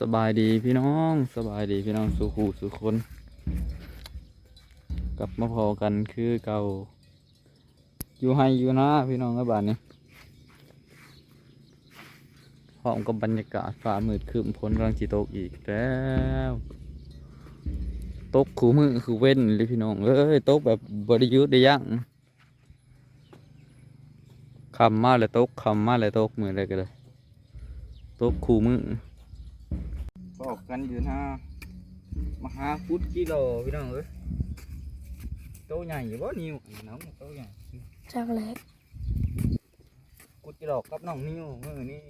สบายดีพี่น้องสบายดีพี่น้องสุขูสุคน กลับมาพอกันคือเก่า อยู่ให้อยู่นะพี่น้องครับบ้านนี้พร้อมกับบรรยากาศฟ้ามืดครึ้มพ้นกำลังจิตกอีกแล้วตกขู่มือคือเว้นเลยพี่น้องเอ้ยตกแบบบริยุทธ์ได้ยังคำมาเลยตกคำมาเลยตกมือเลยก็เลยตกขู่มือ กกันอยู่นะมาหาฟุตกิโลพี่น้องเอ้ยโตใหญ่บ่นิวน้องโตใหญ่จักแหล้กุดกิโลกับน้องนิวมือนี้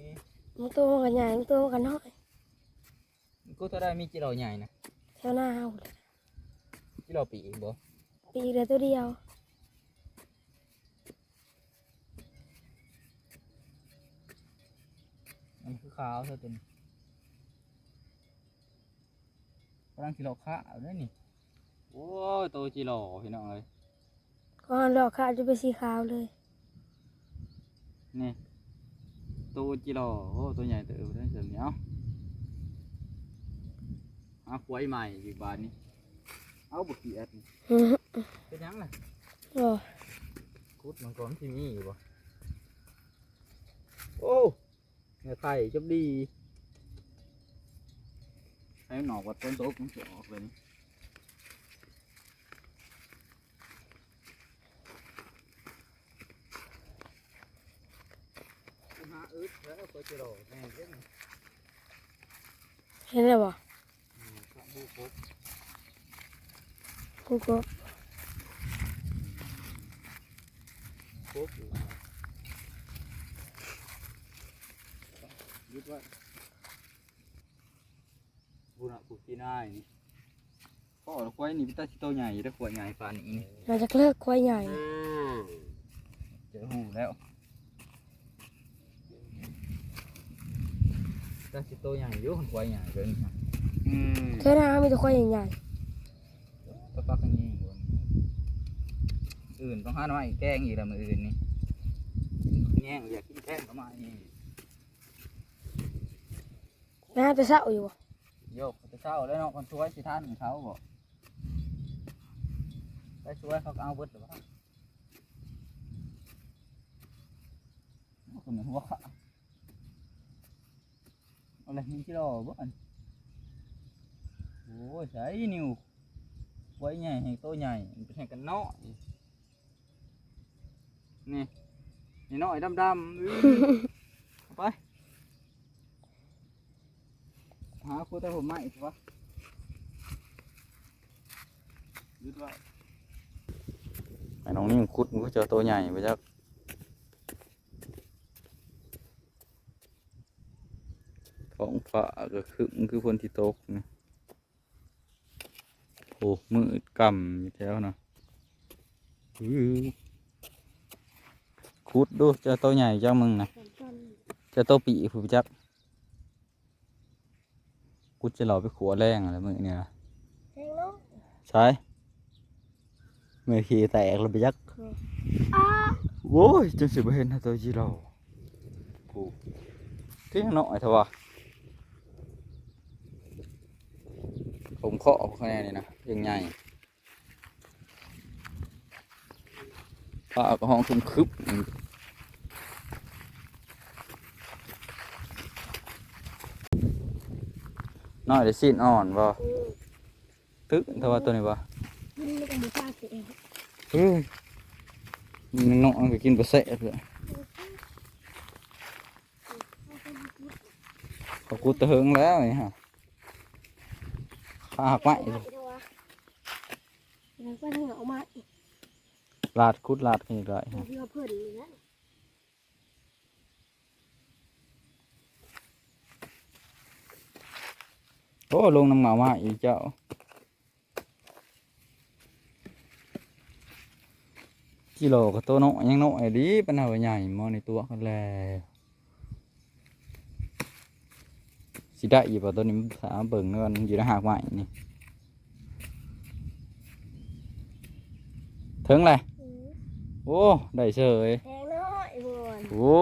มันตัวมันกันใหญ่มันตัวมันกันน้อยกูเท่าได้มีกิโลใหญ่นะแถวหน้าเฮาเลยกิโลปีกบ่ปีเดียวตัวเดียวมันคือขาวเท่าตัวนี้กำลังกิโลขาวด้วยนี่โอ้ยโตกิโลพี่น้องเอ้ยก่อนหลอกค่ะจะเป็นสีขาวเลยนี่โตกิโลโอ้ตัวใหญ่เติบได้เสริมเนี้ยหาควายใหม่อยู่บ้านนี้เอาบุกเกียดนี่อื้อหือเป็นหยังไงโอ้คุดมังกรที่มีอยู่บ่โอ้เนื้อไข่จบดี ให้หนอกวัดต้นโต๊ะมันจะออกเลยนี่หาอึดแล้วก็จะรอแม่เด้อเห็นแล้วบ่อืมข้าวบูปุ๊บกูก็ปุ๊บยึดไว้ บุญอะผูกที่ได้นี่พ่อเราควายนี่พิตาชิโตใหญ่ได้ขวดใหญ่ปานนี้มาจากเลิกควายใหญ่ เจอหูแล้วพิตาชิโตใหญ่อยุ่งควายใหญ่เกินครับแถวหน้าเฮามีแต่ควายใหญ่ตะปักกันยิงบนอื่นต้องหาหน่อยแกงอีกแล้วมืออื่นนี่แง่งอยากกินแกงก็มานี่ๆน่าจะเศร้าอยู่บ่โยกจะ เศร้าแล้วเนาะคนช่วยสิท่านเขาบอกไปช่วยเขาก็เอาเบิดหรือเปล่าคนหัวขาอะไรมีที่รอบ่อันโอ้ยใส่นิวไว้ใหญ่ให้โตใหญ่มันเป็นแห่งกันเนาะนี่นี่น้อยดำๆไป หาคูแต่ผมไม่สิวะยึดไว้ไอ้น้องนี่มันคุดมันก็เจอตัวใหญ่ไปจักท้องฟ้าก็คือมันคือคนที่ตกนะโอ้มืดกำอยู่แถวนะคุดดูเจอตัวใหญ่เจ้ามึงนะเจอตัวปีผู้จัก กูจะเราไปขัวแรงอะไรมึงเนี่ยนะแทงเนาะใช่เมื่อขี่แตกแล้วไปยักอ้าโว้ยจนสิบเห็นนะตัวจีเรากูที่น้อยเถอะวะผมเคาะคะแนนนี่นะยังไงผ้าก็ห้องคึมคึบ น้อยได้สิ้นอ่อนบ่อืมตึกแต่ว่าตัวนี้บ่กินไม่ต้องมาฟาดเองเฮ้ยมันน้องก็กินไปเสะเลยเขากูตะเหิงแล้วนี่ฮะข้าหักไม้แล้วก็เหงามาอีกลาดคุดลาดกันอีกเลยฮะเพื่อเพื่อนนี่นะ โอ้ลงน้ำเหงามาอีกเจ้ากิโลก็ตัวน้อยยังน้อยดีปัญหาใหญ่มอในตัวกันแล้วสิได้อีกป่ะตัวนี้มันสามารถเบิ่งเงินอยู่ในหากไม้นี่ถึงเลยอืมโอ้ได้เฉยแทงน้อยบวนโอ้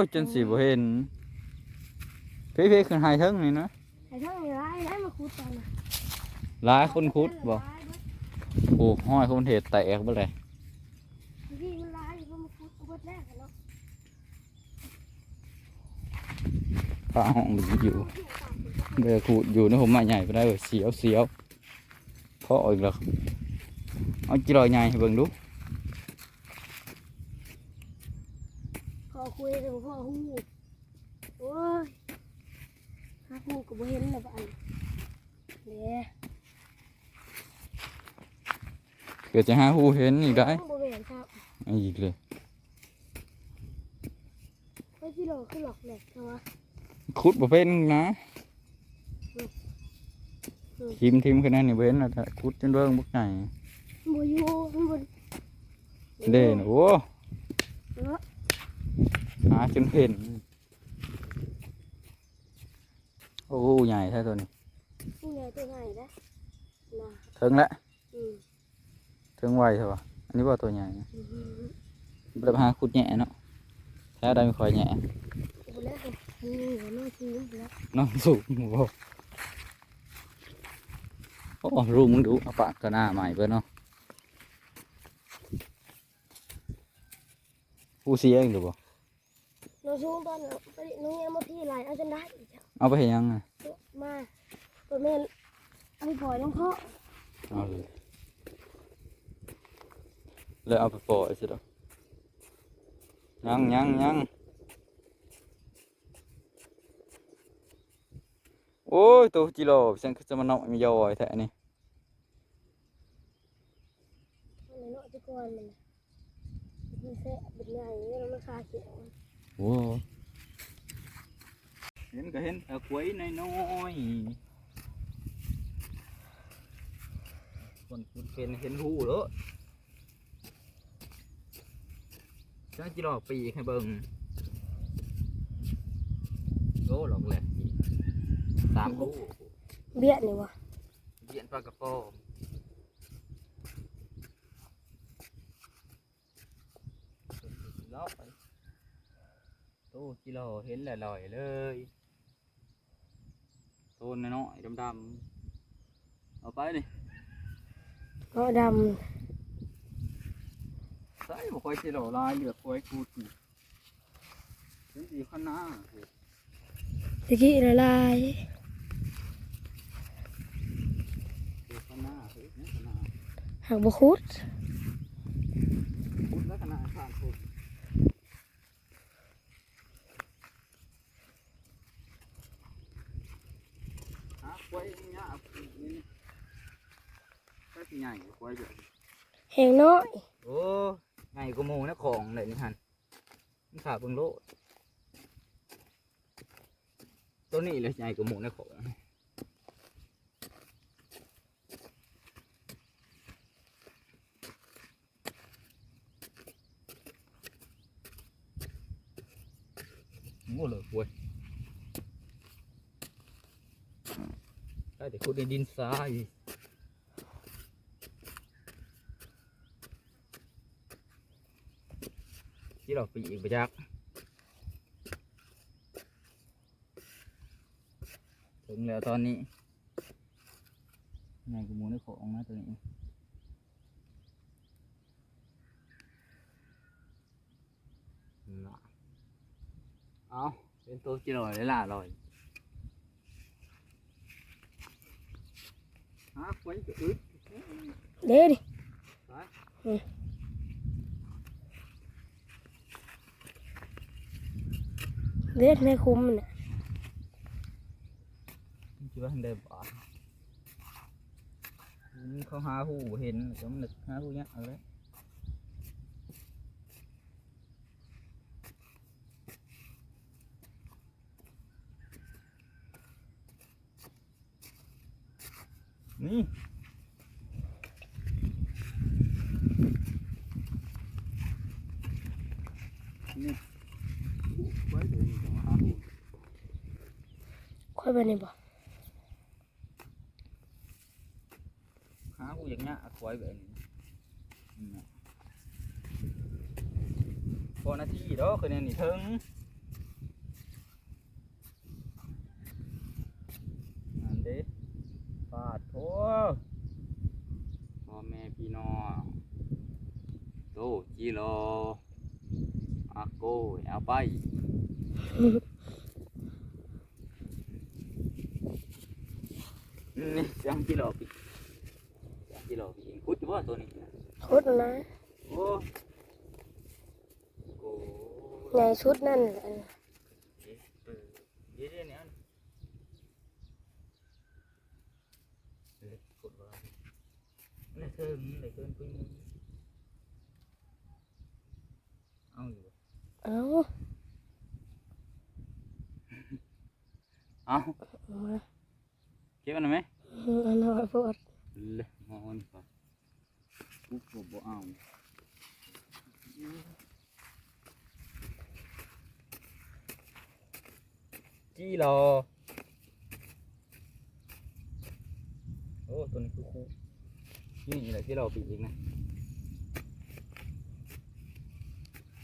ยจนสิบ่เห็นพี่พี่ขึ้นไฮเทิงนี่นะ ไอ้ทั้งนี้ร้ายร้ายมาคูดตอนน่ะหลายคนคุดบ่ร้ายเบิดปลูกห้อยคนเหตุแตกบ่เลยพี่มันร้ายเพราะมันคูดเอาเบิดแรกอะเนาะพระห้องมันอยู่เบอร์ขูดอยู่ในผมมาใหญ่ไปได้เว้ยเสียวเสียวเพราะอีกแล้วเอาจิรอยใหญ่ให้เบิ่งดูขอคุยกับพ่อฮู้โอ้ย ฮักฮู้ก็บ่เห็นแล้วบ้านเด้เกิดจะหาหูเห็นอีกได้บ่แม่นครับเอาอีกเลยไม่สิหลอกคือหลอกแหลกเขาวะขุดบ่เป็นนะทีมทีมคะแนนนี่เว้นแล้วแต่ขุดจนเบิ่งบักใหญ่บ่อยู่มันบ่เด่นโอ้เออหาจนเห็น โอ้ใหญ่แท้ตัวนี้นี่ไงตัวไหนนะนะถึงแล้วอืมถึงไวใช่ปะอันนี้ว่าตัวใหญ่นะอืมเบบหาขุดแหน่เนาะแท้ได้ไม่ค่อยแหน่บ่แล้วครับนี่หัวน้องจริงแล้วน้องสูงโอ้โอ้รูมึงดูเอาปากก็หน้าใหม่เบิ่เนาะผู้เสียเองหรือบ่ น้องซูงตอนน่ะไปน้องยังมาพี่หลายเอาจนได้อีกแล้วเอาไปเห็นยังไงมาตัวแม่นเอาไปปล่อยน้องพ่อเอาเลยเลยเอาไปปล่อยสิดอกยังยังยังโอ้ยตัวจิโร่ฉันก็จะมาเนาะมียอยแท้นี่เอาไหนเนาะจะก่อนมันน่ะมันแซ่บเป็นใหญ่แล้วมันคาเขียว โอ้เห็นก็เห็นแต่กล้วยน้อยๆคนคุณเป็นเห็นหูแล้วฉันจิโร่ปีกให้เบิ่งโอ้หลอกแหละสามหูเบี้ยนี่วะเบียนปลากระป๋องเลาะไป ตู้กิโลเห็นลอยๆเลยต้นน้อยๆดำๆเอาไปดิเงาะดใส่บ่ค่อยกิโลลายเหลือค่อยกูดนี่ถึงสีข้างหน้าเฮ้ยำตะกี้ละลายสีข้างหน้าเฮ้ยนี่ข้างหน้าหักบคุด พูดแล้วข้างหน้าข้างพูดหาควายนี่ยากนี่ควายสิ ใหญ่ควายเยอะแหงน้อยโอ้ใหญ่กว่าหมูนะของเลยนี่ฮันมันขาเบิ่งโลดตัวนี้เลยใหญ่กว่าหมูนะของโง่เลยเว้ยได้แต่ขุดในดินทราย ที่เราปีกไปจักถึงแล้วตอนนี้ไงกูมูได้ของนะตัวนี้น่ะเอาเป็นตัวกี่ลอยเลยล่ะลอยฮะไว้จะอึดเด้ดิ ไปอืมเด็ดในคุ้มน่ะคิดว่าทันได้บ่มันเขาหาหูเห็นแล้วมันหาหูเนี้ยเอาเลยนี่ ค่อยไปในบ่อหากูอย่างเงี้ยคอยแบบนี้พอนาทีเด้อคือเนี่ยนี่ถึงนั่นเด้ปาดโวพ่อแม่พี่น้องโตจีโรอาโกเอาไป นี่สองกิโลพี่สองกิโลพี่คุดอยู่ว่าตัวนี้ชุดนะโอ้โหใหญ่ชุดนั่นแหละเดี๋ยวเดี๋ยวเนี่ยเล็กกดว่านี่เธอเลยเกินไปนึงเอาอยู่เอ้าเอา มาเก็บมันไหมอันน้อยโพดเลยงอนก่อนกูก็บ่เอาจีรอโอ้ตัวนี้คือคู่นี่แหละที่เราปีกอีกนะ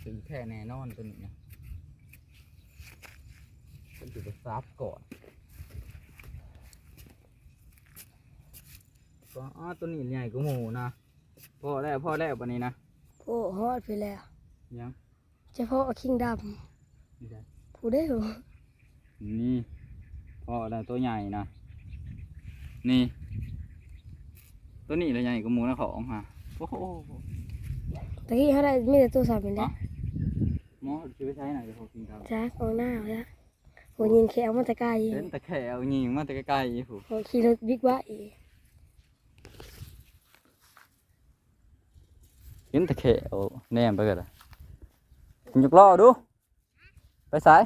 ถึงแค่แน่นอนตัวนี้นะต้องจุดซับก่อน ก็อ้าตัวนี้ใหญ่กว่าหมูนะพอแล้วพอแล้ววันนี้นะโอ้ฮอดไปแล้วยังเฉพาะคิงดนี่ได้ำผู้ได้เหรอนี่พอแล้วตัวใหญ่นะนี่ ตัวนี้เลยใหญ่กว่าหมูนะของฮะโอ้โหตะกี้เขาได้มีแต่ตัวสามเป็นแล้วหมอจะไปใช้ไหนจะพอกินครับจ้าของหน้าเอาจ้ะหัวยิงแขวมาแต่ไกลเล่นแต่แขวยิงมาแต่ใกล้ๆผู้หัวขี่รถบิ๊กไบค์ เห็นแต่แขวแนมไปกันเลยยกล้อดู ไปสาย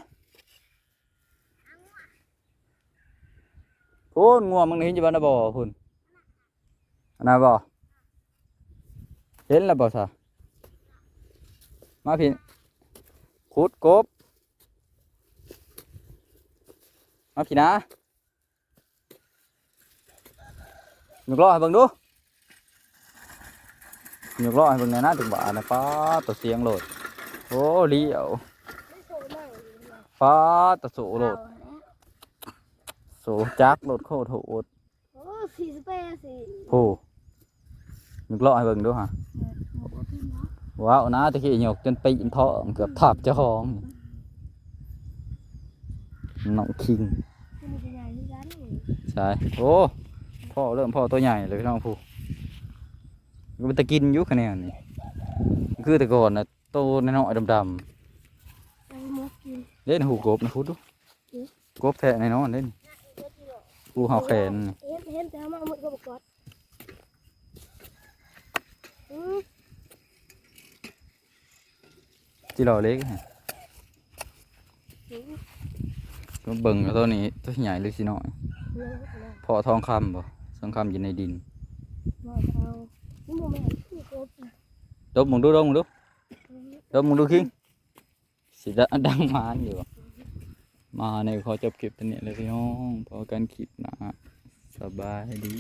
พูนงัวมึงนี่เห็นอยู่บ้านบ่พูนอันน่ะบ่เห็นแล้วบ่ซะมาพี่ขุดกบมาพี่นะหยกล้อให้เบิ่งดู ยกล้อให้เบิ่งแหน่นะถึงบ่านะป้าตัวเสียงโหลด โอ้เลี้ยวป้าตัวโสโหลดโสจักโหลดโคตรโหดโอ้สี่สเปซสี่โอ้ยกล้อให้เบิ่งดูฮะว้าวนะตะกี้ยกจนปีนท้องเกือบทับเจ้าของน้องคิงมันจะใหญ่ที่กันใช่โอ้พ่อเริ่มพ่อตัวใหญ่เลยพี่น้องผู้ ก็เป็นตะกินอยุคะแนนนี่คือแต่ก่อนนะโตน้อยๆดำไอ้มกกินๆเล่นหูกบนะคุณดูกบแทะในนอนเล่นหูเห่าแขนนี่เห็นเห็นแต่มาเอามือก็บอกกอดอืมที่เราเล็กฮะอืมก็เบิ่งเอาตัวนี้ตัวใหญ่หรือสิน้อยเอาเอาพอทองคำบ่ทองคำอยู่ในดิน เอาเอานี่โมเมนต์ที่กบนะดมมึงดูดมมึงดูดมมึงดูคิงสิดะดังมานอยู่มาในขอจบคลิปตัวนี้เลยพี่น้องพอกันคลิปนะสบายดี